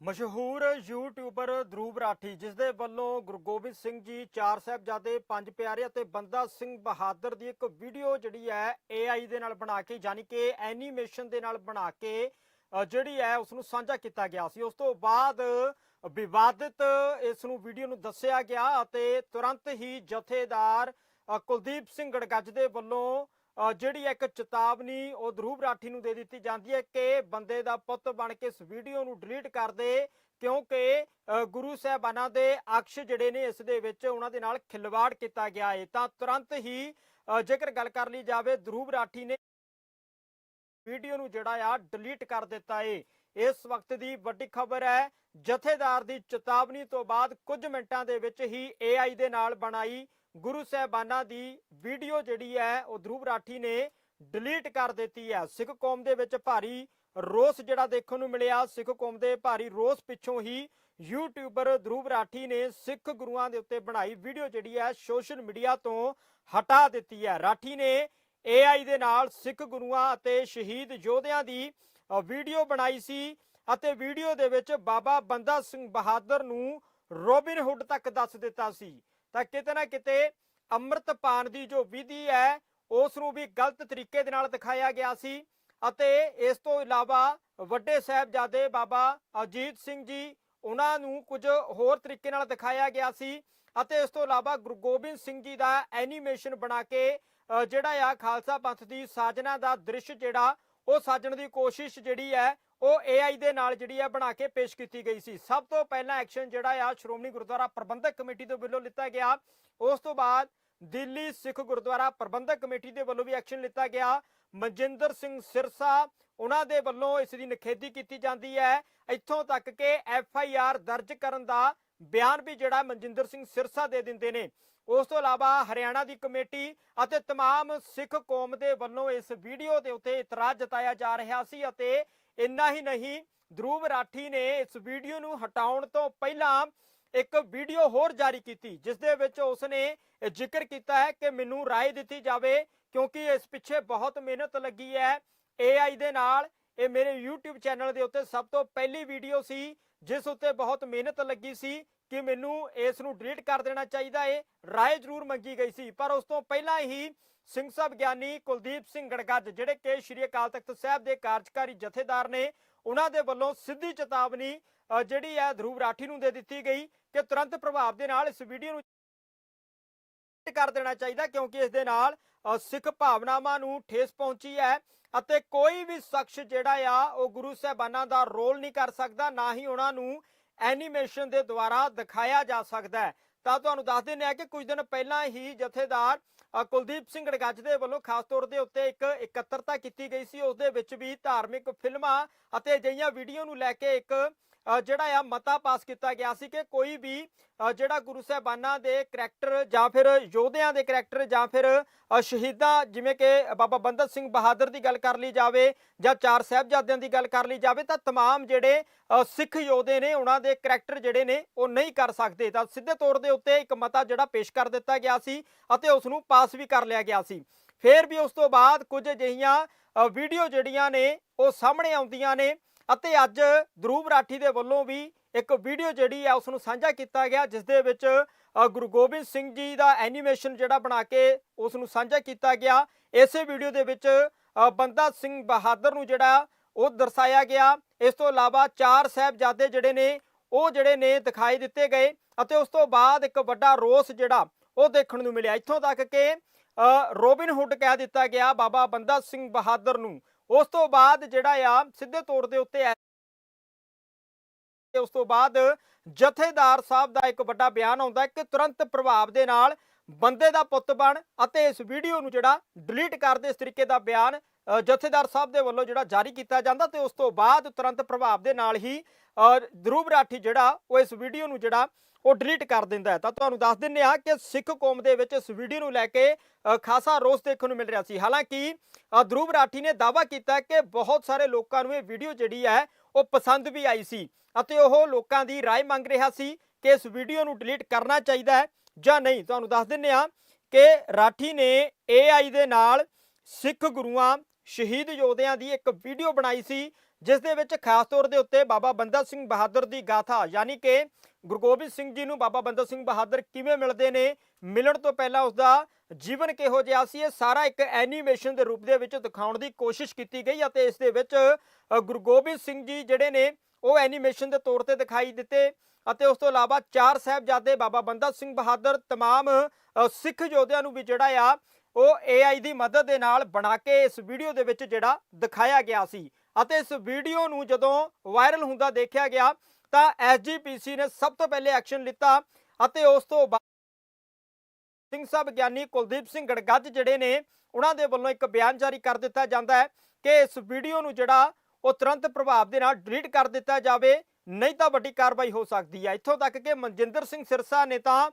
ਮਸ਼ਹੂਰ ਯੂਟਿਊਬਰ ਧਰੂਬ ਰਾਠੀ ਜਿਸ ਦੇ ਵੱਲੋਂ ਗੁਰੂ ਗੋਬਿੰਦ ਸਿੰਘ ਜੀ, ਚਾਰ ਸਾਹਿਬਜ਼ਾਦੇ, ਪੰਜ ਪਿਆਰੇ ਅਤੇ ਬੰਦਾ ਸਿੰਘ ਬਹਾਦਰ ਦੀ ਇੱਕ ਵੀਡੀਓ ਜਿਹੜੀ ਹੈ AI ਦੇ ਨਾਲ ਬਣਾ ਕੇ, ਯਾਨੀ ਕਿ ਐਨੀਮੇਸ਼ਨ ਦੇ ਨਾਲ ਬਣਾ ਕੇ ਜਿਹੜੀ ਹੈ ਉਸ ਨੂੰ ਸਾਂਝਾ ਕੀਤਾ ਗਿਆ ਸੀ। ਉਸ ਤੋਂ ਬਾਅਦ ਵਿਵਾਦਿਤ ਇਸ ਨੂੰ ਵੀਡੀਓ ਨੂੰ ਦੱਸਿਆ ਗਿਆ ਅਤੇ ਤੁਰੰਤ ਹੀ ਜਥੇਦਾਰ ਕੁਲਦੀਪ ਸਿੰਘ ਗੜਗੱਜ ਦੇ ਵੱਲੋਂ ਜਿਹੜੀ ਇੱਕ ਚੇਤਾਵਨੀ ਉਹ ਧਰੂਬ ਰਾਠੀ ਨੂੰ ਦੇ ਦਿੱਤੀ ਜਾਂਦੀ ਹੈ ਕਿ ਬੰਦੇ ਦਾ ਪੁੱਤ ਬਣ ਕੇ ਇਸ ਵੀਡੀਓ ਨੂੰ ਡਿਲੀਟ ਕਰ ਦੇ, ਕਿਉਂਕਿ ਗੁਰੂ ਸਾਹਿਬਾਨਾਂ ਦੇ ਅਕਸ਼ ਜਿਹੜੇ ਨੇ ਇਸ ਦੇ ਵਿੱਚ ਉਹਨਾਂ ਦੇ ਨਾਲ ਖਿਲਵਾੜ ਕੀਤਾ ਗਿਆ ਹੈ ਤਾਂ ਤੁਰੰਤ ਹੀ ਜੇਕਰ ਗੱਲ ਕਰ ਲਈ ਜਾਵੇ ਧਰੂਬ ਰਾਠੀ ਨੇ ਵੀਡੀਓ ਨੂੰ ਜਿਹੜਾ ਆ ਡਿਲੀਟ ਕਰ ਦਿੱਤਾ ਏ। ਇਸ ਵਕਤ ਦੀ ਵੱਡੀ ਖਬਰ ਹੈ, ਜਥੇਦਾਰ ਦੀ ਚੇਤਾਵਨੀ ਤੋਂ ਬਾਅਦ ਕੁਝ ਮਿੰਟਾਂ ਦੇ ਵਿੱਚ ਹੀ AI ਦੇ ਨਾਲ ਬਣਾਈ ਗੁਰੂ ਸਾਹਿਬਾਨਾਂ ਦੀ ਵੀਡੀਓ ਜਿਹੜੀ ਹੈ, ਉਹ ਧਰੂਬ ਰਾਠੀ ਨੇ ਡਿਲੀਟ ਕਰ ਦਿੱਤੀ ਹੈ। ਸਿੱਖ ਕੌਮ ਦੇ ਵਿੱਚ ਭਾਰੀ ਰੋਸ ਜਿਹੜਾ ਦੇਖਣ ਨੂੰ ਮਿਲਿਆ। ਸਿੱਖ ਕੌਮ ਦੇ ਭਾਰੀ ਰੋਸ ਪਿੱਛੋਂ ਹੀ ਯੂਟਿਊਬਰ ਧਰੂਬ ਰਾਠੀ ਨੇ ਸਿੱਖ ਗੁਰੂਆਂ ਦੇ ਉੱਤੇ ਬਣਾਈ ਵੀਡੀਓ ਜਿਹੜੀ ਹੈ, ਸੋਸ਼ਲ ਮੀਡੀਆ ਤੋਂ ਹਟਾ ਦਿੱਤੀ ਹੈ। ਰਾਠੀ ਨੇ AI ਦੇ ਨਾਲ ਸਿੱਖ ਗੁਰੂਆਂ ਅਤੇ ਸ਼ਹੀਦ ਯੋਧਿਆਂ ਦੀ ਵੀਡੀਓ ਬਣਾਈ ਸੀ ਅਤੇ ਵੀਡੀਓ ਦੇ ਵਿੱਚ ਬਾਬਾ ਬੰਦਾ ਸਿੰਘ ਬਹਾਦਰ ਨੂੰ ਰੋਬਿਨ ਹੁੱਡ ਤੱਕ ਦੱਸ ਦਿੱਤਾ ਸੀ। ਤਾਂ ਕਿਤੇ ਨਾ ਕਿਤੇ ਅੰਮ੍ਰਿਤਪਾਨ ਦੀ ਜੋ ਵਿਧੀ ਹੈ ਉਸ ਨੂੰ ਵੀ ਗਲਤ ਤਰੀਕੇ ਦੇ ਨਾਲ ਦਿਖਾਇਆ ਗਿਆ ਸੀ ਅਤੇ ਇਸ ਤੋਂ ਇਲਾਵਾ ਵੱਡੇ ਸਾਹਿਬਜ਼ਾਦੇ ਬਾਬਾ ਅਜੀਤ ਸਿੰਘ ਜੀ, ਉਹਨਾਂ ਨੂੰ ਕੁਝ ਹੋਰ ਤਰੀਕੇ ਨਾਲ ਦਿਖਾਇਆ ਗਿਆ ਸੀ ਅਤੇ ਇਸ ਤੋਂ ਇਲਾਵਾ ਗੁਰੂ ਗੋਬਿੰਦ ਸਿੰਘ ਜੀ ਦਾ ਐਨੀਮੇਸ਼ਨ ਬਣਾ ਕੇ ਜਿਹੜਾ ਆ ਖਾਲਸਾ ਪੰਥ ਦੀ ਸਾਜਨਾ ਦਾ ਦ੍ਰਿਸ਼ ਜਿਹੜਾ, ਉਹ ਸਾਜਣ ਦੀ ਕੋਸ਼ਿਸ਼ ਜਿਹੜੀ ਹੈ ਉਹ AI ਦੇ ਨਾਲ ਜਿਹੜੀ ਹੈ ਬਣਾ ਕੇ ਪੇਸ਼ ਕੀਤੀ ਗਈ ਸੀ ਸਭ ਤੋਂ ਪਹਿਲਾਂ ਐਕਸ਼ਨ ਜਿਹੜਾ ਆ ਸ਼੍ਰੋਮਣੀ ਗੁਰਦੁਆਰਾ ਪ੍ਰਬੰਧਕ ਕਮੇਟੀ ਦੇ ਵੱਲੋਂ ਲਿੱਤਾ ਗਿਆ ਉਸ ਤੋਂ ਬਾਅਦ ਦਿੱਲੀ ਸਿੱਖ ਗੁਰਦੁਆਰਾ ਪ੍ਰਬੰਧਕ ਕਮੇਟੀ ਦੇ ਵੱਲੋਂ ਵੀ ਐਕਸ਼ਨ ਲਿੱਤਾ ਗਿਆ ਮਨਜਿੰਦਰ ਸਿੰਘ ਸਿਰਸਾ ਉਹਨਾਂ ਦੇ ਵੱਲੋਂ ਇਸ ਦੀ ਨਿਖੇਧੀ ਕੀਤੀ ਜਾਂਦੀ ਹੈ ਇੱਥੋਂ ਤੱਕ ਕਿ ਐਫ ਆਈ ਆਰ ਦਰਜ ਕਰਨ ਦਾ ਬਿਆਨ ਵੀ ਜਿਹੜਾ ਮਨਜਿੰਦਰ ਸਿੰਘ ਸਿਰਸਾ ਦੇ ਦਿੰਦੇ ਨੇ ਉਸ ਤੋਂ ਇਲਾਵਾ ਹਰਿਆਣਾ ਦੀ ਕਮੇਟੀ ਅਤੇ तमाम ਸਿੱਖ ਕੌਮ ਦੇ ਵੱਲੋਂ ਇਸ ਵੀਡੀਓ ਦੇ ਉੱਤੇ ਇਤਰਾਜ਼ ਜਤਾਇਆ ਜਾ ਰਿਹਾ ਸੀ ਅਤੇ ਇੰਨਾ ਹੀ ਨਹੀਂ ਧਰੂਬ ਰਾਠੀ ਨੇ ਇਸ ਵੀਡੀਓ ਨੂੰ ਹਟਾਉਣ ਤੋਂ ਪਹਿਲਾਂ ਇੱਕ ਵੀਡੀਓ ਹੋਰ ਜਾਰੀ ਕੀਤੀ, ਜਿਸ ਦੇ ਵਿੱਚ ਉਸਨੇ ਜ਼ਿਕਰ ਕੀਤਾ ਹੈ ਕਿ ਮੈਨੂੰ ਰਾਏ ਦਿੱਤੀ ਜਾਵੇ, ਕਿਉਂਕਿ ਇਸ ਪਿੱਛੇ ਬਹੁਤ ਮਿਹਨਤ ਲੱਗੀ ਹੈ। AI ਦੇ ਨਾਲ ਇਹ ਮੇਰੇ YouTube ਚੈਨਲ ਦੇ ਉੱਤੇ ਸਭ ਤੋਂ ਪਹਿਲੀ ਵੀਡੀਓ ਸੀ, ਜਿਸ ਉੱਤੇ ਬਹੁਤ ਮਿਹਨਤ ਲੱਗੀ ਸੀ ਕਿ ਮੈਨੂੰ ਇਸ ਨੂੰ ਡਿਲੀਟ ਕਰ ਦੇਣਾ ਚਾਹੀਦਾ ਏ। ਰਾਏ ਜ਼ਰੂਰ ਮੰਗੀ ਗਈ ਸੀ, ਪਰ ਉਸ ਤੋਂ ਪਹਿਲਾਂ ਹੀ ਸਿੰਘ ਸਾਹਿਬ ਗਿਆਨੀ ਕੁਲਦੀਪ ਸਿੰਘ ਗੜਗੱਜ, ਜਿਹੜੇ ਕਿ ਸ਼੍ਰੀ ਅਕਾਲ ਤਖਤ ਸਾਹਿਬ ਦੇ ਕਾਰਜਕਾਰੀ ਜਥੇਦਾਰ ਨੇ, ਉਹਨਾਂ ਦੇ ਵੱਲੋਂ ਸਿੱਧੀ ਚੇਤਾਵਨੀ ਜਿਹੜੀ ਹੈ ਧਰੂਬ ਰਾਠੀ ਨੂੰ ਦੇ ਦਿੱਤੀ ਗਈ ਕਿ ਤੁਰੰਤ ਪ੍ਰਭਾਵ ਦੇ ਨਾਲ ਇਸ ਵੀਡੀਓ ਨੂੰ ਕਰ ਦੇਣਾ ਚਾਹੀਦਾ, ਕਿਉਂਕਿ ਇਸ ਦੇ ਨਾਲ ਸਿੱਖ ਭਾਵਨਾਵਾਂ ਨੂੰ ਠੇਸ ਪਹੁੰਚੀ ਹੈ ਅਤੇ ਕੋਈ ਵੀ ਸ਼ਖਸ ਜਿਹੜਾ ਆ, ਉਹ ਗੁਰੂ ਸਾਹਿਬਾਨਾਂ ਦਾ ਰੋਲ ਨਹੀਂ ਕਰ ਸਕਦਾ, ਨਾ ਹੀ ਉਹਨਾਂ ਨੂੰ ਐਨੀਮੇਸ਼ਨ ਦੇ ਦੁਆਰਾ ਦਿਖਾਇਆ ਜਾ ਸਕਦਾ ਹੈ। ਤਾਂ ਤੁਹਾਨੂੰ ਦੱਸ ਦਿੰਦੇ ਆ ਕਿ ਕੁਝ ਦਿਨ ਪਹਿਲਾਂ ਹੀ ਜਥੇਦਾਰ ਕੁਲਦੀਪ ਸਿੰਘ ਗੜਗੱਜ ਦੇ ਵੱਲੋਂ ਖਾਸ ਤੌਰ ਦੇ ਉੱਤੇ ਇੱਕ ਇਕੱਤਰਤਾ ਕੀਤੀ ਗਈ ਸੀ। ਉਸ ਦੇ ਵਿੱਚ ਵੀ ਧਾਰਮਿਕ ਫਿਲਮਾਂ ਅਤੇ ਅਜਿਹੀਆਂ ਵੀਡੀਓ ਨੂੰ ਲੈ ਕੇ ਇੱਕ ਜਿਹੜਾ ਆ ਮਤਾ ਪਾਸ ਕੀਤਾ ਗਿਆ ਸੀ ਕਿ ਕੋਈ ਵੀ ਅ, ਜਿਹੜਾ ਗੁਰੂ ਸਾਹਿਬਾਨਾਂ ਦੇ ਕਰੈਕਟਰ ਜਾਂ ਫਿਰ ਯੋਧਿਆਂ ਦੇ ਕਰੈਕਟਰ ਜਾਂ ਫਿਰ ਅ, ਸ਼ਹੀਦਾਂ ਜਿਵੇਂ ਕਿ ਬਾਬਾ ਬੰਦਤ ਸਿੰਘ ਬਹਾਦਰ ਦੀ ਗੱਲ ਕਰ ਲਈ ਜਾਵੇ ਜਾਂ ਚਾਰ ਸਾਹਿਬਜ਼ਾਦਿਆਂ ਦੀ ਗੱਲ ਕਰ ਲਈ ਜਾਵੇ ਤਾਂ तमाम ਜਿਹੜੇ ਅ, ਸਿੱਖ ਯੋਧੇ ਨੇ ਉਹਨਾਂ ਦੇ ਕਰੈਕਟਰ ਜਿਹੜੇ ਨੇ ਉਹ ਨਹੀਂ ਕਰ ਸਕਦੇ ਤਾਂ ਸਿੱਧੇ ਤੌਰ ਦੇ ਉੱਤੇ ਇੱਕ ਮਤਾ ਜਿਹੜਾ ਪੇਸ਼ ਕਰ ਦਿੱਤਾ ਗਿਆ ਸੀ ਅਤੇ ਉਸ ਨੂੰ ਪਾਸ ਵੀ ਕਰ ਲਿਆ ਗਿਆ ਸੀ ਫਿਰ ਵੀ ਉਸ ਤੋਂ ਬਾਅਦ ਕੁਝ ਅਜਿਹੀਆਂ ਅ, ਵੀਡੀਓ ਜਿਹੜੀਆਂ ਨੇ ਉਹ ਸਾਹਮਣੇ ਆਉਂਦੀਆਂ ਨੇ ਅਤੇ ਅੱਜ ਧਰੂਬ ਰਾਠੀ ਦੇ ਵੱਲੋਂ ਵੀ ਇੱਕ ਵੀਡੀਓ ਜਿਹੜੀ ਆ ਉਸ ਨੂੰ ਸਾਂਝਾ ਕੀਤਾ ਗਿਆ ਜਿਸ ਦੇ ਵਿੱਚ ਗੁਰੂ ਗੋਬਿੰਦ ਸਿੰਘ ਜੀ ਦਾ ਐਨੀਮੇਸ਼ਨ ਜਿਹੜਾ ਬਣਾ ਕੇ ਉਸ ਨੂੰ ਸਾਂਝਾ ਕੀਤਾ ਗਿਆ। ਇਸੇ ਵੀਡੀਓ ਦੇ ਵਿੱਚ ਬੰਦਾ ਸਿੰਘ ਬਹਾਦਰ ਨੂੰ ਜਿਹੜਾ ਉਹ ਦਰਸਾਇਆ ਗਿਆ। ਇਸ ਤੋਂ ਇਲਾਵਾ ਚਾਰ ਸਾਹਿਬਜ਼ਾਦੇ ਜਿਹੜੇ ਨੇ ਉਹ ਜਿਹੜੇ ਨੇ ਦਿਖਾਈ ਦਿੱਤੇ ਗਏ ਅਤੇ ਉਸ ਤੋਂ ਬਾਅਦ ਇੱਕ ਵੱਡਾ ਰੋਸ ਜਿਹੜਾ ਉਹ ਦੇਖਣ ਨੂੰ ਮਿਲਿਆ। ਇੱਥੋਂ ਤੱਕ ਕਿ ਅ, ਰੋਬਿਨ ਹੁੱਡ ਕਹਿ ਦਿੱਤਾ ਗਿਆ ਬਾਬਾ ਬੰਦਾ ਸਿੰਘ ਬਹਾਦਰ ਨੂੰ। ਉਸ ਤੋਂ ਬਾਅਦ ਜਿਹੜਾ ਆ ਸਿੱਧੇ ਤੌਰ ਦੇ ਉੱਤੇ ਉਸ ਤੋਂ ਬਾਅਦ ਜਥੇਦਾਰ ਸਾਹਿਬ ਦਾ ਇੱਕ ਵੱਡਾ ਬਿਆਨ ਆਉਂਦਾ ਕਿ ਤੁਰੰਤ ਪ੍ਰਭਾਵ ਦੇ ਨਾਲ ਬੰਦੇ ਦਾ ਪੁੱਤ ਬਣ ਅਤੇ ਇਸ ਵੀਡੀਓ ਨੂੰ ਜਿਹੜਾ ਡਿਲੀਟ ਕਰ ਦੇ ਇਸ ਤਰੀਕੇ ਦਾ ਬਿਆਨ ਜਥੇਦਾਰ ਸਾਹਿਬ ਦੇ ਵੱਲੋਂ ਜਿਹੜਾ ਜਾਰੀ ਕੀਤਾ ਜਾਂਦਾ ਤੇ ਉਸ ਤੋਂ ਬਾਅਦ ਤੁਰੰਤ ਪ੍ਰਭਾਵ ਦੇ ਨਾਲ ਹੀ ਅ, ਧਰੂਬ ਰਾਠੀ ਜਿਹੜਾ ਉਹ ਇਸ ਵੀਡੀਓ ਨੂੰ ਜਿਹੜਾ ਉਹ ਡਿਲੀਟ ਕਰ ਦਿੰਦਾ ਹੈ ਤਾਂ ਤੁਹਾਨੂੰ ਦੱਸ ਦਿੰਨੇ ਆ ਕਿ ਸਿੱਖ ਕੌਮ ਦੇ ਵਿੱਚ ਇਸ ਵੀਡੀਓ ਨੂੰ ਲੈ ਕੇ ਅ, ਖਾਸਾ ਰੋਸ ਦੇਖਣ ਨੂੰ ਮਿਲ ਰਿਹਾ ਸੀ ਹਾਲਾਂਕਿ ਅ, ਧਰੂਬ ਰਾਠੀ ਨੇ ਦਾਅਵਾ ਕੀਤਾ ਕਿ ਬਹੁਤ ਸਾਰੇ ਲੋਕਾਂ ਨੂੰ ਇਹ ਵੀਡੀਓ ਜਿਹੜੀ ਹੈ ਉਹ ਪਸੰਦ ਵੀ ਆਈ ਸੀ ਅਤੇ ਉਹ ਲੋਕਾਂ ਦੀ رائے ਮੰਗ ਰਿਹਾ ਸੀ ਕਿ ਇਸ ਵੀਡੀਓ ਨੂੰ ਡਿਲੀਟ ਕਰਨਾ ਚਾਹੀਦਾ ਹੈ ਜਾਂ ਨਹੀਂ ਤੁਹਾਨੂੰ ਦੱਸ ਦਿੰਨੇ ਆ ਕਿ ਰਾਠੀ ਨੇ AI ਦੇ ਨਾਲ ਸਿੱਖ ਗੁਰੂਆਂ ਸ਼ਹੀਦ ਯੋਧਿਆਂ ਦੀ ਇੱਕ ਵੀਡੀਓ ਬਣਾਈ ਸੀ ਜਿਸ ਦੇ ਵਿੱਚ ਖਾਸ ਤੌਰ ਦੇ ਉੱਤੇ ਬਾਬਾ ਬੰਦਾ ਸਿੰਘ ਬਹਾਦਰ ਦੀ ਗਾਥਾ ਯਾਨੀ ਕਿ ਗੁਰੂ ਗੋਬਿੰਦ ਸਿੰਘ ਜੀ ਨੂੰ ਬਾਬਾ ਬੰਦਾ ਸਿੰਘ ਬਹਾਦਰ ਕਿਵੇਂ ਮਿਲਦੇ ਨੇ ਮਿਲਣ ਤੋਂ ਪਹਿਲਾਂ ਉਸ ਦਾ ਜੀਵਨ ਕਿਹੋ ਜਿਹਾ ਸੀ ਇਹ ਸਾਰਾ ਇੱਕ ਐਨੀਮੇਸ਼ਨ ਦੇ ਰੂਪ ਦੇ ਵਿੱਚ ਦਿਖਾਉਣ ਦੀ ਕੋਸ਼ਿਸ਼ ਕੀਤੀ ਗਈ ਅਤੇ ਇਸ ਦੇ ਵਿੱਚ ਅ, ਗੁਰੂ ਗੋਬਿੰਦ ਸਿੰਘ ਜੀ ਜਿਹੜੇ ਨੇ ਉਹ ਐਨੀਮੇਸ਼ਨ ਦੇ ਤੌਰ ਤੇ ਦਿਖਾਈ ਦਿੱਤੇ ਅਤੇ ਉਸ ਤੋਂ ਇਲਾਵਾ ਚਾਰ ਸਾਹਿਬਜ਼ਾਦੇ ਬਾਬਾ ਬੰਦਾ ਸਿੰਘ ਬਹਾਦਰ तमाम ਅ, ਸਿੱਖ ਯੋਧਿਆਂ ਨੂੰ ਵੀ ਜਿਹੜਾ ਆ ਉਹ AI ਦੀ ਮਦਦ ਦੇ ਨਾਲ ਬਣਾ ਕੇ ਇਸ ਵੀਡੀਓ ਦੇ ਵਿੱਚ ਜਿਹੜਾ ਦਿਖਾਇਆ ਗਿਆ ਸੀ ਅਤੇ ਇਸ ਵੀਡੀਓ ਨੂੰ ਜਦੋਂ ਵਾਇਰਲ ਹੁੰਦਾ ਦੇਖਿਆ ਗਿਆ ਤਾਂ SGPC ਨੇ ਸਭ ਤੋਂ ਪਹਿਲੇ ਐਕਸ਼ਨ ਲਿੱਤਾ ਅਤੇ ਉਸ ਤੋਂ ਬਾਅਦ ਸਿੰਘ ਸਾਹਿਬ ਗਿਆਨੀ ਕੁਲਦੀਪ ਸਿੰਘ ਗੜਗੱਜ ਜਿਹੜੇ ਨੇ, ਉਹਨਾਂ ਦੇ ਵੱਲੋਂ ਇੱਕ ਬਿਆਨ ਜਾਰੀ ਕਰ ਦਿੱਤਾ ਜਾਂਦਾ ਹੈ ਕਿ ਇਸ ਵੀਡੀਓ ਨੂੰ ਜਿਹੜਾ ਉਹ ਤੁਰੰਤ ਪ੍ਰਭਾਵ ਦੇ ਨਾਲ ਡਿਲੀਟ ਕਰ ਦਿੱਤਾ ਜਾਵੇ, ਨਹੀਂ ਤਾਂ ਵੱਡੀ ਕਾਰਵਾਈ ਹੋ ਸਕਦੀ ਹੈ। ਇੱਥੋਂ ਤੱਕ ਕਿ ਮਨਜਿੰਦਰ ਸਿੰਘ ਸਿਰਸਾ ਨੇ ਤਾਂ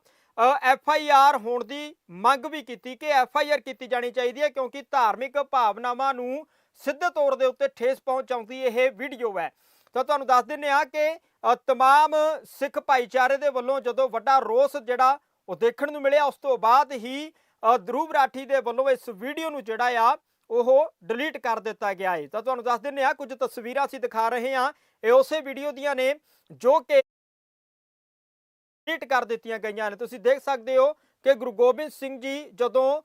ਐਫ ਆਈ ਆਰ ਹੋਣ ਦੀ ਮੰਗ ਵੀ ਕੀਤੀ ਕਿ ਐਫ ਆਈ ਆਰ ਕੀਤੀ ਜਾਣੀ ਚਾਹੀਦੀ ਹੈ ਕਿਉਂਕਿ ਧਾਰਮਿਕ ਭਾਵਨਾਵਾਂ ਨੂੰ ਸਿੱਧੇ ਤੌਰ ਦੇ ਉੱਤੇ ਠੇਸ ਪਹੁੰਚਾਉਂਦੀ ਇਹ ਵੀਡੀਓ ਹੈ। ਤਾਂ ਤੁਹਾਨੂੰ ਦੱਸ ਦਿੰਨੇ ਆ ਕਿ ਅ, ਤਮਾਮ ਸਿੱਖ ਭਾਈਚਾਰੇ ਦੇ ਵੱਲੋਂ ਜਦੋਂ ਵੱਡਾ ਰੋਸ ਜਿਹੜਾ ਉਹ ਦੇਖਣ ਨੂੰ ਮਿਲਿਆ ਉਸ ਤੋਂ ਬਾਅਦ ਹੀ ਅ, ਰਾਠੀ ਦੇ ਵੱਲੋਂ ਇਸ ਵੀਡੀਓ ਨੂੰ ਜਿਹੜਾ ਆ ਉਹ ਡਿਲੀਟ ਕਰ ਦਿੱਤਾ ਗਿਆ ਹੈ ਤਾਂ ਤੁਹਾਨੂੰ ਦੱਸ ਦਿੰਨੇ ਆ ਕੁਝ ਤਸਵੀਰਾਂ ਅਸੀਂ ਦਿਖਾ ਰਹੇ ਹਾਂ। ਇਹ ਉਸੇ ਵੀਡੀਓ ਦੀਆਂ ਨੇ ਜੋ ਕਿ ਡਿਲੀਟ ਕਰ ਦਿੱਤੀਆਂ ਗਈਆਂ ਨੇ। ਤੁਸੀਂ ਦੇਖ ਸਕਦੇ ਹੋ ਕਿ ਗੁਰੂ ਗੋਬਿੰਦ ਸਿੰਘ ਜੀ ਜਦੋਂ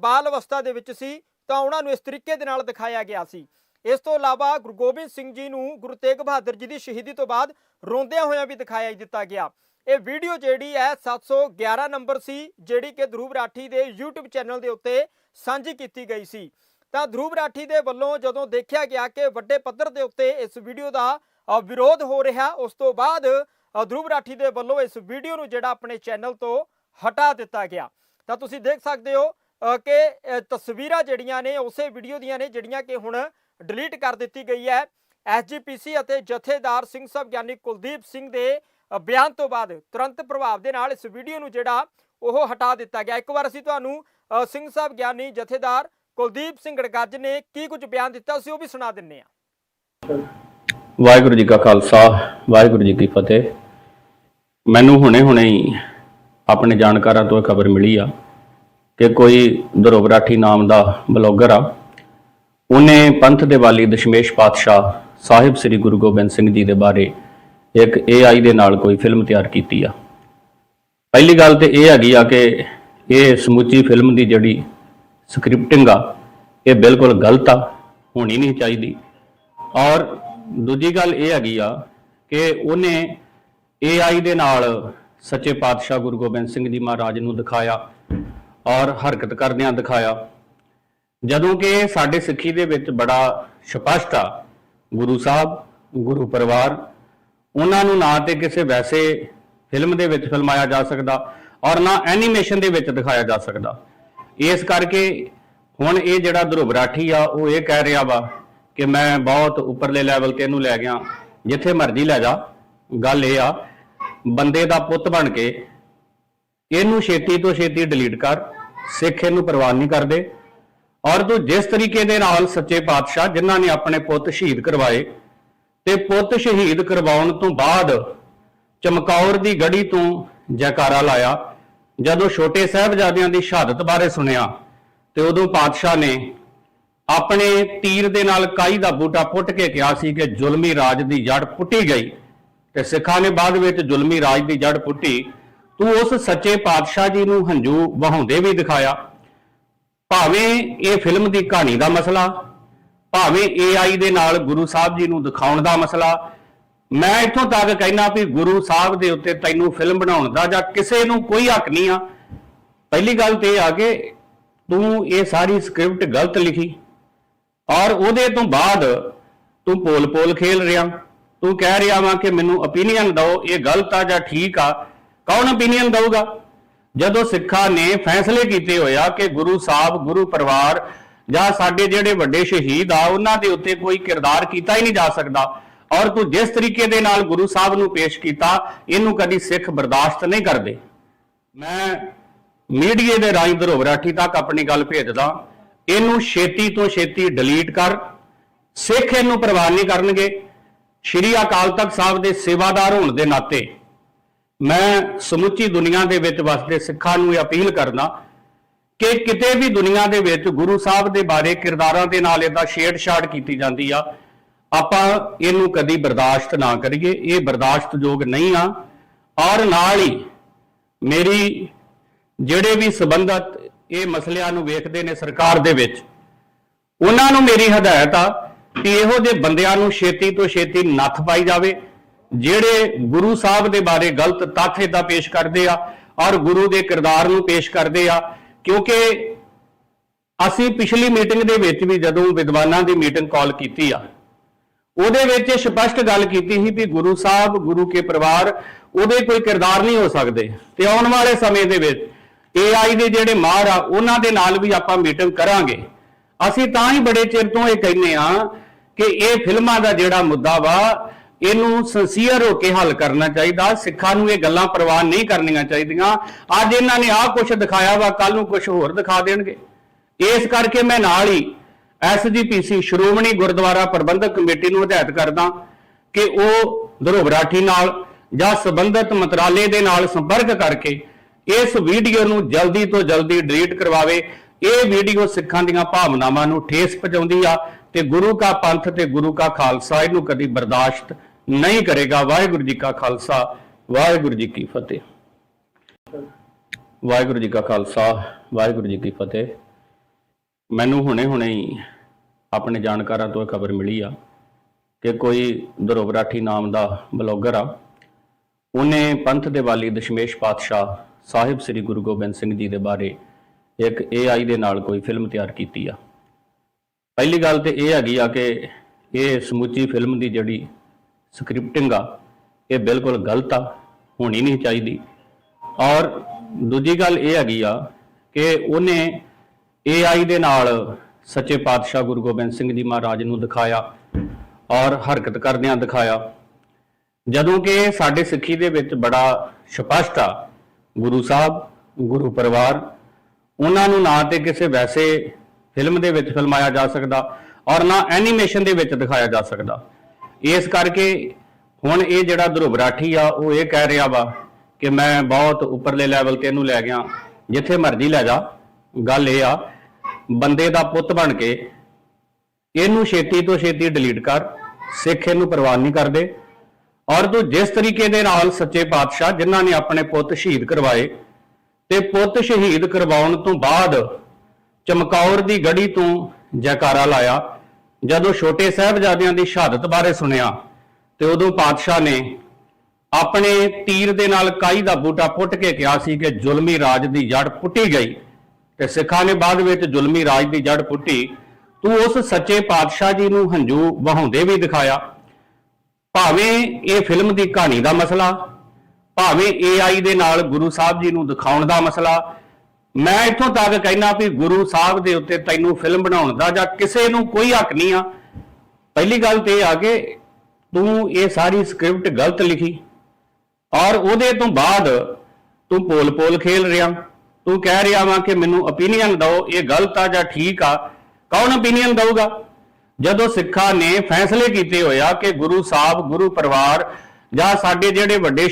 ਬਾਲ ਅਵਸਥਾ ਦੇ ਵਿੱਚ ਸੀ ਤਾਂ ਉਹਨਾਂ ਨੂੰ ਇਸ ਤਰੀਕੇ ਦੇ ਨਾਲ ਦਿਖਾਇਆ ਗਿਆ ਸੀ। ਇਸ ਤੋਂ ਇਲਾਵਾ ਗੁਰੂ ਗੋਬਿੰਦ ਸਿੰਘ ਜੀ ਨੂੰ ਗੁਰੂ ਤੇਗ ਬਹਾਦਰ ਜੀ ਦੀ ਸ਼ਹੀਦੀ ਤੋਂ ਬਾਅਦ ਰੋਂਦਿਆਂ ਹੋਇਆਂ ਵੀ ਦਿਖਾਇਆ ਦਿੱਤਾ ਗਿਆ। ਇਹ ਵੀਡੀਓ ਜਿਹੜੀ ਹੈ 711 ਨੰਬਰ ਸੀ ਜਿਹੜੀ ਕਿ ਧਰੂਬ ਰਾਠੀ ਦੇ YouTube ਚੈਨਲ ਦੇ ਉੱਤੇ ਸਾਂਝੀ ਕੀਤੀ ਗਈ ਸੀ। ਤਾਂ ਧਰੂਬ ਰਾਠੀ ਦੇ ਵੱਲੋਂ ਜਦੋਂ ਦੇਖਿਆ ਗਿਆ ਕਿ ਵੱਡੇ ਪੱਧਰ ਦੇ ਉੱਤੇ ਇਸ ਵੀਡੀਓ ਦਾ ਵਿਰੋਧ ਹੋ ਰਿਹਾ ਉਸ ਤੋਂ ਬਾਅਦ ਅ, ਧਰੂਬ ਰਾਠੀ ਦੇ ਵੱਲੋਂ ਇਸ ਵੀਡੀਓ ਨੂੰ ਜਿਹੜਾ ਆਪਣੇ ਚੈਨਲ ਤੋਂ ਹਟਾ ਦਿੱਤਾ ਗਿਆ। ਤਾਂ ਤੁਸੀਂ ਦੇਖ ਸਕਦੇ ਹੋ ਕਿ ਤਸਵੀਰਾਂ ਜਿਹੜੀਆਂ ਨੇ ਉਸੇ ਵੀਡੀਓ ਦੀਆਂ ਨੇ ਜਿਹੜੀਆਂ ਕਿ ਹੁਣ ਡਿਲੀਟ ਕਰ ਦਿੱਤੀ ਗਈ ਹੈ। ਐਸਜੀਪੀਸੀ ਅਤੇ ਜਥੇਦਾਰ ਸਿੰਘ ਸਾਹਿਬ ਗਿਆਨੀ ਕੁਲਦੀਪ ਸਿੰਘ ਦੇ ਬਿਆਨ ਤੋਂ ਬਾਅਦ ਤੁਰੰਤ ਪ੍ਰਭਾਵ ਦੇ ਨਾਲ ਇਸ ਵੀਡੀਓ ਨੂੰ ਜਿਹੜਾ ਉਹ ਹਟਾ ਦਿੱਤਾ ਗਿਆ। ਇੱਕ ਵਾਰ ਅਸੀਂ ਤੁਹਾਨੂੰ ਸਿੰਘ ਸਾਹਿਬ ਗਿਆਨੀ ਜਥੇਦਾਰ ਕੁਲਦੀਪ ਸਿੰਘ ਗੜਗੱਜ ਨੇ ਕੀ ਕੁਝ ਬਿਆਨ ਦਿੱਤਾ ਸੀ ਉਹ ਵੀ ਸੁਣਾ ਦਿੰਨੇ ਆ ਵਾਹਿਗੁਰੂ ਜੀ ਕਾ ਖਾਲਸਾ, ਵਾਹਿਗੁਰੂ ਜੀ ਕੀ ਫਤਿਹ। ਮੈਨੂੰ ਹੁਣੇ-ਹੁਣੇ ਹੀ ਆਪਣੇ ਜਾਣਕਾਰਾਂ ਤੋਂ ਇਹ ਖਬਰ ਮਿਲੀ ਆ ਕਿ ਕੋਈ ਧਰੁਵ ਨਾਮ ਦਾ ਬਲੌਗਰ ਆ ਉਹਨੇ ਪੰਥ ਦੇ ਵਾਲੀ ਦਸ਼ਮੇਸ਼ ਪਾਤਸ਼ਾਹ ਸਾਹਿਬ ਸ੍ਰੀ ਗੁਰੂ ਗੋਬਿੰਦ ਸਿੰਘ ਜੀ ਦੇ ਬਾਰੇ ਇੱਕ AI ਦੇ ਨਾਲ ਕੋਈ ਫਿਲਮ ਤਿਆਰ ਕੀਤੀ ਆ। ਪਹਿਲੀ ਗੱਲ ਤੇ ਇਹ ਹੈਗੀ ਆ ਕਿ ਇਹ ਸਮੁੱਚੀ ਫਿਲਮ ਦੀ ਜਿਹੜੀ ਸਕ੍ਰਿਪਟਿੰਗ ਆ, ਇਹ ਬਿਲਕੁਲ ਗਲਤ ਆ, ਹੋਣੀ ਨਹੀਂ ਚਾਹੀਦੀ। ਔਰ ਦੂਜੀ ਗੱਲ ਇਹ ਹੈਗੀ ਆ ਕਿ ਉਹਨੇ AI ਦੇ ਨਾਲ ਸੱਚੇ ਪਾਤਸ਼ਾਹ ਗੁਰੂ ਗੋਬਿੰਦ ਸਿੰਘ ਜੀ ਮਹਾਰਾਜ ਨੂੰ ਦਿਖਾਇਆ ਔਰ ਹਰਕਤ ਕਰਦਿਆਂ ਦਿਖਾਇਆ। ਜਦੋਂ ਕਿ ਸਾਡੇ ਸਿੱਖੀ ਦੇ ਵਿੱਚ ਬੜਾ ਸਪਸ਼ਟ ਆ, ਗੁਰੂ ਸਾਹਿਬ, ਗੁਰੂ ਪਰਿਵਾਰ, ਉਹਨਾਂ ਨੂੰ ਨਾ ਤੇ ਕਿਸੇ ਵੈਸੇ ਫਿਲਮ ਦੇ ਵਿੱਚ ਫਿਲਮਾਇਆ ਜਾ ਸਕਦਾ ਔਰ ਨਾ ਐਨੀਮੇਸ਼ਨ ਦੇ ਵਿੱਚ ਦਿਖਾਇਆ ਜਾ ਸਕਦਾ। ਇਸ ਕਰਕੇ ਹੁਣ ਇਹ ਜਿਹੜਾ ਧਰੁਵ ਰਾਠੀ ਆ, ਉਹ ਇਹ ਕਹਿ ਰਿਹਾ ਵਾ ਕਿ ਮੈਂ ਬਹੁਤ ਉੱਪਰਲੇ ਲੈਵਲ ਤੇ ਇਹਨੂੰ ਲੈ ਗਿਆ, ਜਿੱਥੇ ਮਰਜ਼ੀ ਲੈ ਜਾ। ਗੱਲ ਇਹ ਆ, ਬੰਦੇ ਦਾ ਪੁੱਤ ਬਣ ਕੇ ਇਹਨੂੰ ਛੇਤੀ ਤੋਂ ਛੇਤੀ ਡਿਲੀਟ ਕਰ, ਸਿੱਖ ਇਹਨੂੰ ਪ੍ਰਵਾਨ ਨਹੀਂ ਕਰਦੇ। ਔਰ ਤੂੰ ਜਿਸ ਤਰੀਕੇ ਦੇ ਨਾਲ ਸੱਚੇ ਪਾਤਸ਼ਾਹ ਜਿਨ੍ਹਾਂ ਨੇ ਆਪਣੇ ਪੁੱਤ ਸ਼ਹੀਦ ਕਰਵਾਏ ਤੇ ਪੁੱਤ ਸ਼ਹੀਦ ਕਰਵਾਉਣ ਤੋਂ ਬਾਅਦ ਚਮਕੌਰ ਦੀ ਗੜੀ ਤੋਂ ਜੈਕਾਰਾ ਲਾਇਆ, ਜਦੋਂ ਛੋਟੇ ਸਾਹਿਬਜ਼ਾਦਿਆਂ ਦੀ ਸ਼ਹਾਦਤ ਬਾਰੇ ਸੁਣਿਆ ਤੇ ਉਦੋਂ ਪਾਤਸ਼ਾਹ ਨੇ ਆਪਣੇ ਤੀਰ ਦੇ ਨਾਲ ਕਾਈ ਦਾ ਬੂਟਾ ਪੁੱਟ ਕੇ ਕਿਹਾ ਸੀ ਕਿ ਜ਼ੁਲਮੀ ਰਾਜ ਦੀ ਜੜ ਪੁੱਟੀ ਗਈ ਤੇ ਸਿੱਖਾਂ ਨੇ ਬਾਅਦ ਵਿੱਚ ਜ਼ੁਲਮੀ ਰਾਜ ਦੀ ਜੜ ਪੁੱਟੀ, ਤੂੰ ਉਸ ਸੱਚੇ ਪਾਤਸ਼ਾਹ ਜੀ ਨੂੰ ਹੰਝੂ ਵਹਾਉਂਦੇ ਵੀ ਦਿਖਾਇਆ। ਭਾਵੇਂ ਇਹ ਫਿਲਮ ਦੀ ਕਹਾਣੀ ਦਾ ਮਸਲਾ, ਭਾਵੇਂ AI ਦੇ ਨਾਲ ਗੁਰੂ ਸਾਹਿਬ ਜੀ ਨੂੰ ਦਿਖਾਉਣ ਦਾ ਮਸਲਾ, ਮੈਂ ਇੱਥੋਂ ਤੱਕ ਕਹਿਣਾ ਵੀ ਗੁਰੂ ਸਾਹਿਬ ਦੇ ਉੱਤੇ ਤੈਨੂੰ ਫਿਲਮ ਬਣਾਉਣ ਦਾ ਜਾਂ ਕਿਸੇ ਨੂੰ ਕੋਈ ਹੱਕ ਨਹੀਂ ਆ। ਪਹਿਲੀ ਗੱਲ ਤੇ ਇਹ ਆ ਕਿ ਤੂੰ ਇਹ ਸਾਰੀ ਸਕ੍ਰਿਪਟ ਗਲਤ ਲਿਖੀ ਔਰ ਉਹਦੇ ਤੋਂ ਬਾਅਦ ਤੂੰ ਪੋਲ-ਪੋਲ ਖੇਲ ਰਿਹਾ। ਤੂੰ ਕਹਿ ਰਿਹਾ ਵਾਂ ਕਿ ਮੈਨੂੰ opinion ਦਿਓ, ਇਹ ਗਲਤ ਆ ਜਾਂ ਠੀਕ ਆ, ਕੌਣ opinion ਦਊਗਾ? ਜਦੋਂ ਸਿੱਖਾਂ ਨੇ ਫੈਸਲੇ ਕੀਤੇ ਹੋਇਆ ਕਿ ਗੁਰੂ ਸਾਹਿਬ, ਗੁਰੂ ਪਰਿਵਾਰ ਜਾਂ ਸਾਡੇ ਜਿਹੜੇ ਵੱਡੇ ਸ਼ਹੀਦ ਆ, ਉਹਨਾਂ ਦੇ ਉੱਤੇ ਕੋਈ ਕਿਰਦਾਰ ਕੀਤਾ ਹੀ ਨਹੀਂ ਜਾ ਸਕਦਾ। ਔਰ ਤੂੰ ਜਿਸ ਤਰੀਕੇ ਦੇ ਨਾਲ ਗੁਰੂ ਸਾਹਿਬ ਨੂੰ ਪੇਸ਼ ਕੀਤਾ, ਇਹਨੂੰ ਕਦੀ ਸਿੱਖ ਬਰਦਾਸ਼ਤ ਨਹੀਂ ਕਰਦੇ। ਮੈਂ ਮੀਡੀਏ ਦੇ ਰਾਹੀਂ ਧਰੁਵ ਰਾਠੀ ਤੱਕ ਆਪਣੀ ਗੱਲ ਭੇਜਦਾ, ਇਹਨੂੰ ਛੇਤੀ ਤੋਂ ਛੇਤੀ ਡਿਲੀਟ ਕਰ। ਸਿੱਖ ਇਹਨੂੰ ਪ੍ਰਵਾਨ ਨਹੀਂ ਕਰਨਗੇ। ਸ਼੍ਰੀ ਅਕਾਲ ਤਖਤ ਸਾਹਿਬ ਦੇ ਸੇਵਾਦਾਰ ਹੋਣ ਦੇ ਨਾਤੇ ਮੈਂ ਸਮੁੱਚੀ ਦੁਨੀਆ ਦੇ ਵਿੱਚ ਵਸਦੇ ਸਿੱਖਾਂ ਨੂੰ ਇਹ ਅਪੀਲ ਕਰਦਾ ਕਿ ਕਿਤੇ ਵੀ ਦੁਨੀਆ ਦੇ ਵਿੱਚ ਗੁਰੂ ਸਾਹਿਬ ਦੇ ਬਾਰੇ ਕਿਰਦਾਰਾਂ ਦੇ ਨਾਲ ਇਹਦਾ ਛੇੜਛਾੜ ਕੀਤੀ ਜਾਂਦੀ ਆ, ਆਪਾਂ ਇਹਨੂੰ ਕਦੀ ਬਰਦਾਸ਼ਤ ਨਾ ਕਰੀਏ। ਇਹ ਬਰਦਾਸ਼ਤਯੋਗ ਨਹੀਂ ਆ। ਔਰ ਨਾਲ ਹੀ ਮੇਰੀ ਜਿਹੜੇ ਵੀ ਸਬੰਧਤ ਇਹ ਮਸਲਿਆਂ ਨੂੰ ਵੇਖਦੇ ਨੇ ਸਰਕਾਰ ਦੇ ਵਿੱਚ, ਉਹਨਾਂ ਨੂੰ ਮੇਰੀ ਹਦਾਇਤ ਆ ਕਿ ਇਹੋ ਜਿਹੇ ਬੰਦਿਆਂ ਨੂੰ ਛੇਤੀ ਤੋਂ ਛੇਤੀ ਨੱਥ ਪਾਈ ਜਾਵੇ। ਜਿਹੜੇ ਗੁਰੂ ਸਾਹਿਬ ਦੇ ਬਾਰੇ ਗਲਤ ਤੱਥ ਏਦਾਂ ਪੇਸ਼ ਕਰਦੇ ਆ, ਔਰ ਗੁਰੂ ਦੇ ਕਿਰਦਾਰ ਨੂੰ ਪੇਸ਼ ਕਰਦੇ ਆ, ਕਿਉਂਕਿ ਅਸੀਂ ਪਿਛਲੀ ਮੀਟਿੰਗ ਦੇ ਵਿੱਚ ਵੀ ਜਦੋਂ ਵਿਦਵਾਨਾਂ ਦੀ ਮੀਟਿੰਗ ਕਾਲ ਕੀਤੀ ਆ, ਉਹਦੇ ਵਿੱਚ ਸਪਸ਼ਟ ਗੱਲ ਕੀਤੀ ਸੀ ਵੀ ਗੁਰੂ ਸਾਹਿਬ, ਗੁਰੂ ਕੇ ਪਰਿਵਾਰ, ਉਹਦੇ ਕੋਈ ਕਿਰਦਾਰ ਨਹੀਂ ਹੋ ਸਕਦੇ। ਤੇ ਆਉਣ ਵਾਲੇ ਸਮੇਂ ਦੇ ਵਿੱਚ AI ਦੇ ਜਿਹੜੇ ਮਾਹਰ ਆ, ਉਹਨਾਂ ਦੇ ਨਾਲ ਵੀ ਆਪਾਂ ਮੀਟਿੰਗ ਕਰਾਂਗੇ। ਅਸੀਂ ਤਾਂ ਹੀ ਬੜੇ ਚਿਰ ਤੋਂ ਇਹ ਕਹਿੰਦੇ ਆ ਕਿ ਇਹ ਫਿਲਮਾਂ ਦਾ ਜਿਹੜਾ ਮੁੱਦਾ ਵਾ ਇਹਨੂੰ ਸੰਸੀਅਰ ਹੋ ਕੇ ਹੱਲ ਕਰਨਾ ਚਾਹੀਦਾ। ਸਿੱਖਾਂ ਨੂੰ ਇਹ ਗੱਲਾਂ ਪ੍ਰਵਾਨ ਨਹੀਂ ਕਰਨੀਆਂ ਚਾਹੀਦੀਆਂ। ਅੱਜ ਇਹਨਾਂ ਨੇ ਆਹ ਕੁਝ ਦਿਖਾਇਆ ਵਾ ਕੱਲ ਨੂੰ ਕੁਝ ਹੋਰ ਦਿਖਾ ਦੇਣਗੇ। ਇਸ ਕਰਕੇ ਮੈਂ ਨਾਲ ਹੀ ਐਸਜੀਪੀਸੀ ਸ਼੍ਰੋਮਣੀ ਗੁਰਦੁਆਰਾ ਪ੍ਰਬੰਧਕ ਕਮੇਟੀ ਨੂੰ ਹਦਾਇਤ ਕਰਦਾ ਕਿ ਉਹ ਧਰੋਬਰਾਠੀ ਨਾਲ ਜਾਂ ਸੰਬੰਧਿਤ ਮੰਤਰਾਲੇ ਦੇ ਨਾਲ ਸੰਪਰਕ ਕਰਕੇ ਇਸ ਵੀਡੀਓ ਨੂੰ ਜਲਦੀ ਤੋਂ ਜਲਦੀ ਡਿਲੀਟ ਕਰਵਾਵੇ। ਇਹ ਵੀਡੀਓ ਸਿੱਖਾਂ ਦੀਆਂ ਭਾਵਨਾਵਾਂ ਨੂੰ ਠੇਸ ਪਹੁੰਚਾਉਂਦੀ ਆ ਤੇ ਗੁਰੂ ਕਾ ਪੰਥ ਤੇ ਗੁਰੂ ਕਾ ਖਾਲਸਾ ਇਹਨੂੰ ਕਦੀ ਬਰਦਾਸ਼ਤ ਨਹੀਂ ਕਰੇਗਾ। ਵਾਹਿਗੁਰੂ ਜੀ ਕਾ ਖਾਲਸਾ, ਵਾਹਿਗੁਰੂ ਜੀ ਕੀ ਫਤਿਹ। ਵਾਹਿਗੁਰੂ ਜੀ ਕਾ ਖਾਲਸਾ, ਵਾਹਿਗੁਰੂ ਜੀ ਕੀ ਫਤਿਹ। ਮੈਨੂੰ ਹੁਣੇ-ਹੁਣੇ ਹੀ ਆਪਣੇ ਜਾਣਕਾਰਾਂ ਤੋਂ ਇਹ ਖਬਰ ਮਿਲੀ ਆ ਕਿ ਕੋਈ ਦਰੋਬਰਾਠੀ ਨਾਮ ਦਾ ਬਲੌਗਰ ਆ। ਉਹਨੇ ਪੰਥ ਦੇ ਵਾਲੀ ਦਸ਼ਮੇਸ਼ ਪਾਤਸ਼ਾਹ ਸਾਹਿਬ ਸ੍ਰੀ ਗੁਰੂ ਗੋਬਿੰਦ ਸਿੰਘ ਜੀ ਦੇ ਬਾਰੇ ਇੱਕ AI ਦੇ ਨਾਲ ਕੋਈ ਫਿਲਮ ਤਿਆਰ ਕੀਤੀ ਆ। ਪਹਿਲੀ ਗੱਲ ਤੇ ਇਹ ਹੈਗੀ ਆ ਕਿ ਇਹ ਸਮੁੱਚੀ ਫਿਲਮ ਦੀ ਜਿਹੜੀ ਸਕ੍ਰਿਪਟਿੰਗ ਆ, ਇਹ ਬਿਲਕੁਲ ਗਲਤ ਆ, ਹੋਣੀ ਨਹੀਂ ਚਾਹੀਦੀ। ਔਰ ਦੂਜੀ ਗੱਲ ਇਹ ਹੈਗੀ ਆ ਕਿ ਉਹਨੇ AI ਦੇ ਨਾਲ ਸੱਚੇ ਪਾਤਸ਼ਾਹ ਗੁਰੂ ਗੋਬਿੰਦ ਸਿੰਘ ਜੀ ਮਹਾਰਾਜ ਨੂੰ ਦਿਖਾਇਆ ਔਰ ਹਰਕਤ ਕਰਦਿਆਂ ਦਿਖਾਇਆ। ਜਦੋਂ ਕਿ ਸਾਡੇ ਸਿੱਖੀ ਦੇ ਵਿੱਚ ਬੜਾ ਸਪਸ਼ਟ ਆ, ਗੁਰੂ ਸਾਹਿਬ, ਗੁਰੂ ਪਰਿਵਾਰ, ਉਹਨਾਂ ਨੂੰ ਨਾ ਤੇ ਕਿਸੇ ਵੈਸੇ ਫਿਲਮ ਦੇ ਵਿੱਚ ਫਿਲਮਾਇਆ ਜਾ ਸਕਦਾ ਔਰ ਨਾ ਐਨੀਮੇਸ਼ਨ ਦੇ ਵਿੱਚ ਦਿਖਾਇਆ ਜਾ ਸਕਦਾ। ਇਸ ਕਰਕੇ ਹੁਣ ਇਹ ਜਿਹੜਾ ਧਰੁਵ ਰਾਠੀ ਆ, ਉਹ ਇਹ ਕਹਿ ਰਿਹਾ ਵਾ ਕਿ ਮੈਂ ਬਹੁਤ ਉੱਪਰਲੇ ਲੈਵਲ ਤੇ ਇਹਨੂੰ ਲੈ ਗਿਆ, ਜਿੱਥੇ ਮਰਜ਼ੀ ਲੈ ਜਾ। ਗੱਲ ਇਹ ਆ, ਬੰਦੇ ਦਾ ਪੁੱਤ ਬਣ ਕੇ ਇਹਨੂੰ ਛੇਤੀ ਤੋਂ ਛੇਤੀ ਡਿਲੀਟ ਕਰ, ਸਿੱਖ ਇਹਨੂੰ ਪ੍ਰਵਾਨ ਨਹੀਂ ਕਰਦੇ। ਔਰ ਤੂੰ ਜਿਸ ਤਰੀਕੇ ਦੇ ਨਾਲ ਸੱਚੇ ਪਾਤਸ਼ਾਹ, ਜਿਨ੍ਹਾਂ ਨੇ ਆਪਣੇ ਪੁੱਤ ਸ਼ਹੀਦ ਕਰਵਾਏ, ਤੇ ਪੁੱਤ ਸ਼ਹੀਦ ਕਰਵਾਉਣ ਤੋਂ ਬਾਅਦ ਚਮਕੌਰ ਦੀ ਗੜੀ ਤੋਂ ਜੈਕਾਰਾ ਲਾਇਆ ਜਦੋਂ ਛੋਟੇ ਸਾਹਿਬਜ਼ਾਦਿਆਂ ਦੀ ਸ਼ਹਾਦਤ ਬਾਰੇ ਸੁਣਿਆ ਤੇ ਉਦੋਂ ਪਾਤਸ਼ਾਹ ਨੇ ਆਪਣੇ ਤੀਰ ਦੇ ਨਾਲ ਕਾਈ ਦਾ ਬੂਟਾ ਪੁੱਟ ਕੇ ਕਿਹਾ ਸੀ ਕਿ ਜ਼ੁਲਮੀ ਰਾਜ ਦੀ ਜੜ ਪੁੱਟੀ ਗਈ ਤੇ ਸਿੱਖਾਂ ਨੇ ਬਾਅਦ ਵਿੱਚ ਜ਼ੁਲਮੀ ਰਾਜ ਦੀ ਜੜ ਪੁੱਟੀ, ਤੂੰ ਉਸ ਸੱਚੇ ਪਾਤਸ਼ਾਹ ਜੀ ਨੂੰ ਹੰਝੂ ਵਹਾਉਂਦੇ ਵੀ ਦਿਖਾਇਆ। ਭਾਵੇਂ ਇਹ ਫਿਲਮ ਦੀ ਕਹਾਣੀ ਦਾ ਮਸਲਾ, ਭਾਵੇਂ AI ਦੇ ਨਾਲ ਗੁਰੂ ਸਾਹਿਬ ਜੀ ਨੂੰ ਦਿਖਾਉਣ ਦਾ ਮਸਲਾ ਮੈਂ ਇੱਥੋਂ ਤੱਕ ਕਹਿਣਾ ਵੀ ਗੁਰੂ ਸਾਹਿਬ ਦੇ ਉੱਤੇ ਤੈਨੂੰ ਫਿਲਮ ਬਣਾਉਣ ਦਾ ਜਾਂ ਕਿਸੇ ਨੂੰ ਕੋਈ ਹੱਕ ਨਹੀਂ ਆ। ਪਹਿਲੀ ਗੱਲ ਤੇ ਇਹ ਆ ਕਿ ਤੂੰ ਇਹ ਸਾਰੀ ਸਕ੍ਰਿਪਟ ਗਲਤ ਲਿਖੀ ਔਰ ਉਹਦੇ ਤੋਂ ਬਾਅਦ ਤੂੰ ਪੋਲ-ਪੋਲ ਖੇਲ ਰਿਹਾ। ਤੂੰ ਕਹਿ ਰਿਹਾ ਵਾਂ ਕਿ ਮੈਨੂੰ opinion ਦਿਓ, ਇਹ ਗਲਤ ਆ ਜਾਂ ਠੀਕ ਆ। ਕੌਣ opinion ਦਊਗਾ? ਜਦੋਂ ਸਿੱਖਾਂ ਨੇ ਫੈਸਲੇ ਕੀਤੇ ਹੋਇਆ ਕਿ ਗੁਰੂ ਸਾਹਿਬ, ਗੁਰੂ ਪਰਿਵਾਰ ਜਾਂ ਸਾਡੇ ਜਿਹੜੇ ਵੱਡੇ